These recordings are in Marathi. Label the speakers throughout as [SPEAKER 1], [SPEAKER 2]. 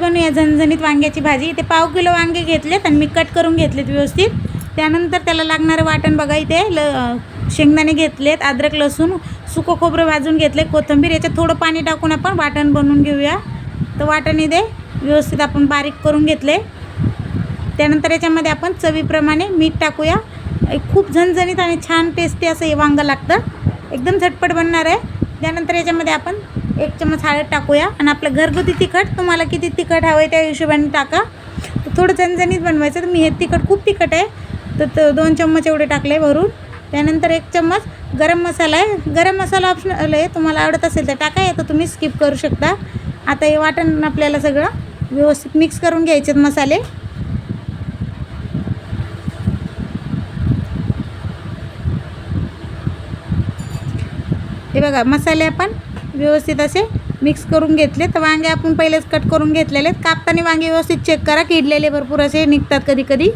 [SPEAKER 1] बनवूया झणझणीत वांग्याची भाजी. ते पाव किलो वांगे घेतलेत आणि मी कट करून घेतलेत व्यवस्थित. त्यानंतर त्याला लागणारं वाटण बघा इथे ल शेंगदाणे घेतलेत अद्रक लसूण सुकं खोबरं भाजून घेतले कोथिंबीर. याच्यात थोडं पाणी टाकून आपण वाटण बनवून घेऊया. तर वाटण इथे व्यवस्थित आपण बारीक करून घेतले. त्यानंतर याच्यामध्ये आपण चवीप्रमाणे मीठ टाकूया. खूप झणझणीत आणि छान टेस्टी असं हे वांगं लागतं. एकदम झटपट बनणार आहे. त्यानंतर याच्यामध्ये आपण एक चम्मच हळद टाकूया आणि आपलं घरगुती तिखट तुम्हाला किती तिखट हवं आहे त्या हिशोबाने टाका. तर थोडं चणचणीत बनवायचं तर मी हे तिखट खूप तिखट आहे. तर दोन चम्मच एवढे टाकले भरून त्यानंतर एक चम्मच गरम मसाला आहे. गरम मसाला ऑप्शनल आहे तुम्हाला आवडत असेल तर टाका तर तुम्ही स्किप करू शकता. आता हे वाटण आपल्याला सगळं व्यवस्थित मिक्स करून घ्यायचे मसाले. हे बघा मसाले आपण व्यवस्थित असे मिक्स करून घेतले तर वांगे आपण पहिलेच कट करून घेतलेले आहेत. कापताना वांगे व्यवस्थित चेक करा किडलेले भरपूर असे निघतात कधी कधी.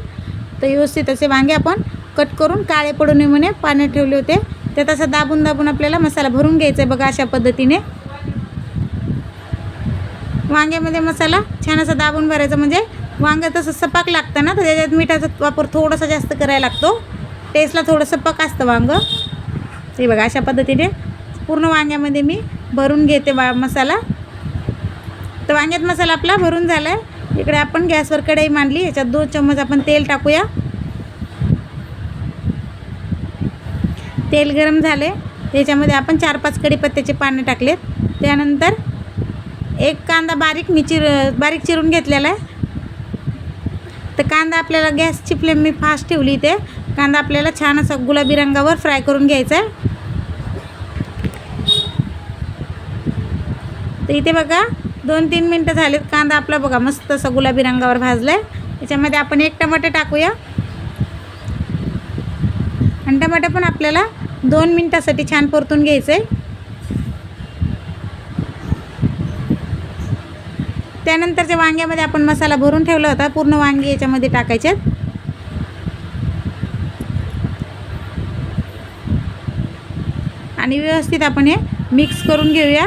[SPEAKER 1] तर व्यवस्थित असे वांगे आपण कट करून काळे पडू नये म्हणे पाण्यात ठेवले होते. ते तसं दाबून दाबून आपल्याला मसाला भरून घ्यायचा आहे बघा अशा पद्धतीने. वांग्यामध्ये मसाला छान असा दाबून भरायचा म्हणजे वांगं तसं सपाक लागतं ना तर त्याच्यात मिठाचा वापर थोडासा जास्त करायला लागतो. टेस्टला थोडं सपाक असतं वांगं. हे बघा अशा पद्धतीने पूर्ण वांग्यामध्ये मी भरून घेते वा मसाला. तर वांग्यात मसाला आपला भरून झाला आहे इकडे आपण गॅसवर कढई मांडली याच्यात दोन चम्मच आपण तेल टाकूया. तेल गरम झाले त्याच्यामध्ये आपण चार पाच कढीपत्त्याचे पानं टाकलेत. त्यानंतर एक कांदा बारीक मी चिर बारीक चिरून घेतलेला आहे. तर कांदा आपल्याला गॅसची फ्लेम मी फास्ट ठेवली इथे. कांदा आपल्याला छान असा गुलाबी रंगावर फ्राय करून घ्यायचा आहे. तर इथे बघा दोन तीन मिनटं झालेत. कांदा आपला बघा मस्त असा गुलाबी रंगावर भाजला आहे याच्यामध्ये आपण एक टमाटे टाकूया. आणि टमाटे पण आपल्याला दोन मिनटासाठी छान परतून घ्यायचं आहे त्यानंतरच्या वांग्यामध्ये आपण मसाला भरून ठेवला होता. पूर्ण वांगी याच्यामध्ये टाकायचे आणि व्यवस्थित आपण हे मिक्स करून घेऊया.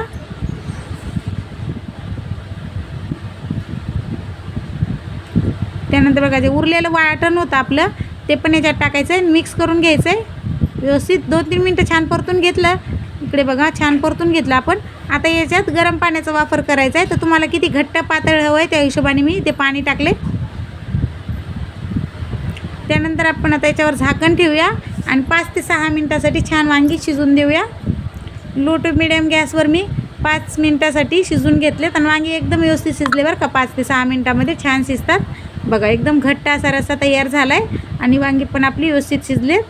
[SPEAKER 1] त्यानंतर बघा जे उरलेलं वाटण होतं आपलं ते पण याच्यात टाकायचं आहे मिक्स करून घ्यायचं आहे. व्यवस्थित दोन तीन मिनटं छान परतून घेतलं. इकडे बघा छान परतून घेतलं आपण. आता याच्यात गरम पाण्याचा वापर करायचा आहे. तर तुम्हाला किती घट्ट पातळ हवं आहे त्या हिशोबाने मी ते पाणी टाकले. त्यानंतर आपण आता याच्यावर झाकण ठेवूया आणि पाच ते सहा मिनटासाठी छान वांगी शिजून देऊया. लो टू मिडियम गॅसवर मी पाच मिनटासाठी शिजून घेतलेत आणि वांगी एकदम व्यवस्थित शिजले बरं का. पाच ते सहा मिनटामध्ये छान शिजतात. बघा एकदम घट्ट असा रस्सा तयार झाला आहे आणि वांगी पण आपली व्यवस्थित शिजलेत.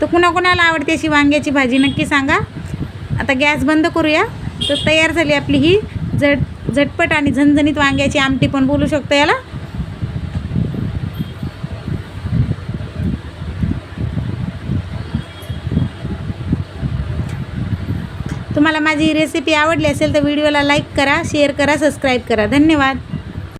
[SPEAKER 1] तर कुणाकुणाला आवडते अशी वांग्याची भाजी नक्की सांगा. आता गॅस बंद करूया. तर तयार झाली आपली ही झट झटपट आणि झणझणीत वांग्याची आमटी पण बोलू शकतो याला. तुम्हाला माझी रेसिपी आवडली असेल तर व्हिडिओला लाईक करा शेअर करा सबस्क्राईब करा. धन्यवाद.